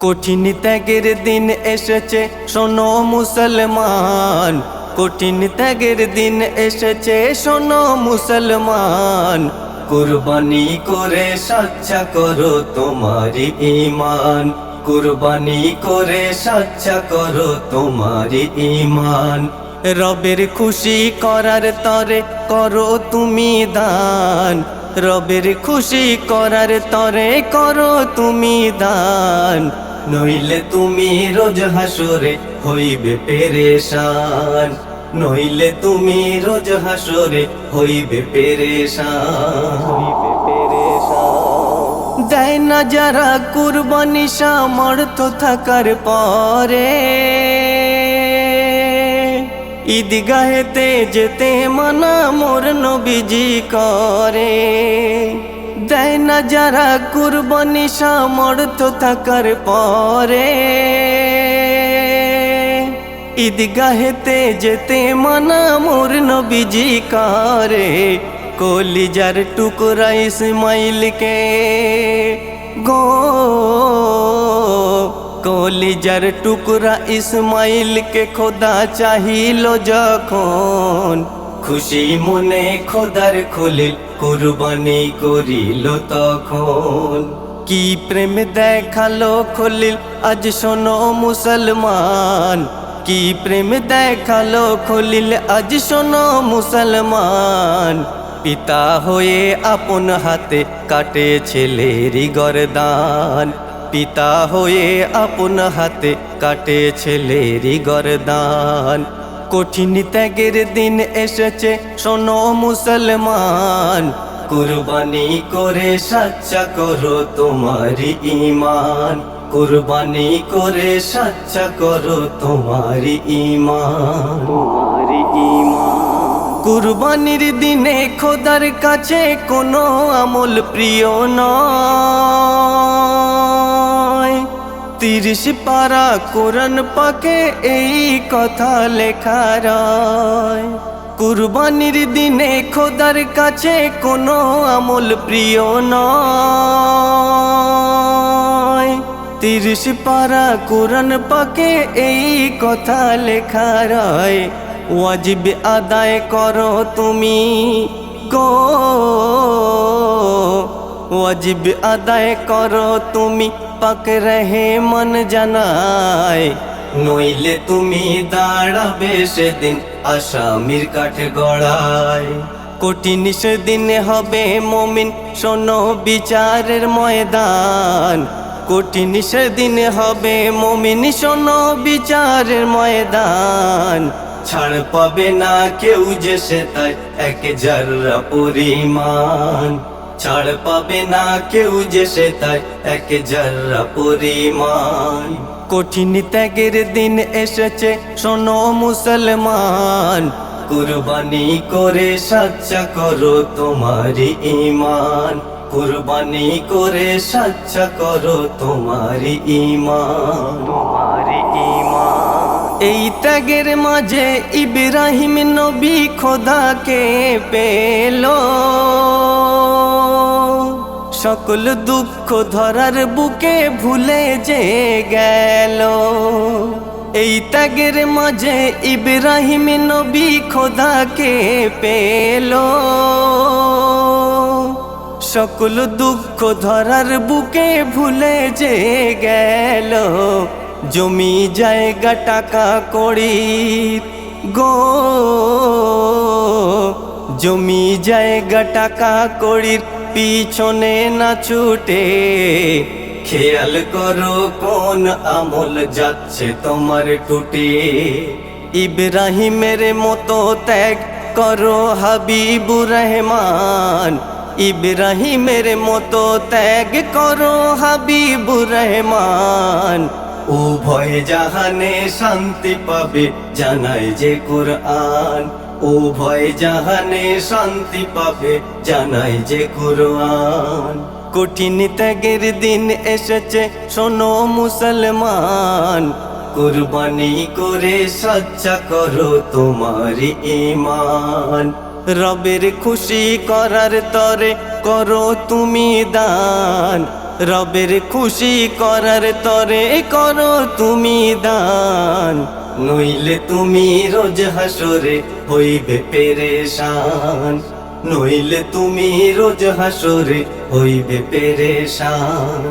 কঠিন ত্যাগের দিন এসেছে, শোনো মুসলমান। কঠিন ত্যাগের দিন এসেছে, শোনো মুসলমান। কুরবানি করে সাচ্চা করো তোমারি ইমান কুরবানি করে সাচ্চা করো তোমারি ইমান রবের খুশি করার তরে করো তুমি দান। রবের খুশি করার তরে করো তুমি দান। নইলে তুমি রোজ হাসরে হইবে পেরেশান। নইলে তুমি রোজ হাসরে হইবে পেরেশান। হইবে না যারা কুরবানি সামর্থ্য থাকার পরে, ঈদগাহেতে যেতে মানা মোর নবীজি করে। দেয় না যারা কুরবানি সামর্থ্য থাকার পরে। ঈদগাহেতে যেতে মানা মোর নবীজি করে, কলিজার টুকরা ইসমাইলকে। গো, কলিজার টুকরা ইসমাইলকে খোদা চাহিল যখন খুশি মনে খোদার খলিল কুরবানি করিল তখন। কি প্রেম দেখাল খলিল, আজ শোনো মুসলমান। কি প্রেম দেখাল খলিল, আজ শোনো মুসলমান। পিতা হয়ে আপন হাতে কাটে ছেলেরই গরদান। পিতা হয়ে আপন হাতে কাটে ছেলেরই গরদান। কঠিন ত্যাগের দিন এসেছে শোনো মুসলমান। কুরবানি করে সাচ্চা করো তোমারি ইমান কুরবানি করে সাচ্চা করো তোমারি ইমান তোমারি ইমান কুরবানির দিনে খোদার কাছে কোনো আমল প্রিয় নয়। তিরিশ পারা কোরআন পাকে এই কথা লেখা রয়। কুরবানির দিনে খোদার কাছে কোনো আমল প্রিয় নয়। তিরিশ পারা কোরআন পাকে এই কথা লেখা রয়। ওয়াজিব আদায় করো তুমি গো। ওয়াজিব আদায় করো তুমি, পাক রহে মন জানায়। নইলে তুমি দাঁড়াবে সেদিন আসামির কাঠে গড়ায়। কঠিন সেদিন হবে মমিন, শোনো বিচারের ময়দান। কঠিন সেদিন হবে মমিন, শোনো বিচারের ময়দান। ছাড় পাবে না কেউ যে সে তাই এক যারা পরিমাণ। ছাড় পাবে না কেউ যে সে তাই এক যারা পরিমাণ। কঠিন ত্যাগের দিন এসেছে শোনো মুসলমান। কুরবানি করে সাচ্চা করো তোমারি ইমান কুরবানি করে সাচ্চা করো তোমারি ইমান তোমারি ইমান এই ত্যাগের মাঝে ইব্রাহিম নবী খোদাকে পেল। সকল দুঃখ ধরার বুকে ভুলে যে গেল। এই ত্যাগের মাঝে ইব্রাহিম নবী খোদাকে পেল। সকল দুঃখ ধরার বুকে ভুলে যে গেল। জমি জায়গা টাকা করি গো। জমি জায়গা টাকা করির পিছনে না ছুটে, খেয়াল করো কোন আমল যাচ্ছে তোমার টুটে। ইব্রাহিমের মতো ত্যাগ করো হাবিবুর রহমান। ইব্রাহিমের মতো ত্যাগ করো হাবিবুর রহমান। উভয় জাহানে শান্তি পাবে জানাই যে কোরআন। উভয় জাহানে শান্তি পাবে, জানাই যে কোরআন। কঠিন ত্যাগের দিন এসেছে, শোনো মুসলমান। কুরবানি করে সচ্চা করো তোমারি ইমান রবের খুশি করার তরে করো তুমি দান। রবের খুশি করার তরে করো তুমি দান। নইলে তুমি রোজ হাসরে হইবে পেরেশান। নইলে তুমি রোজ হাসরে হইবে পেরেশান।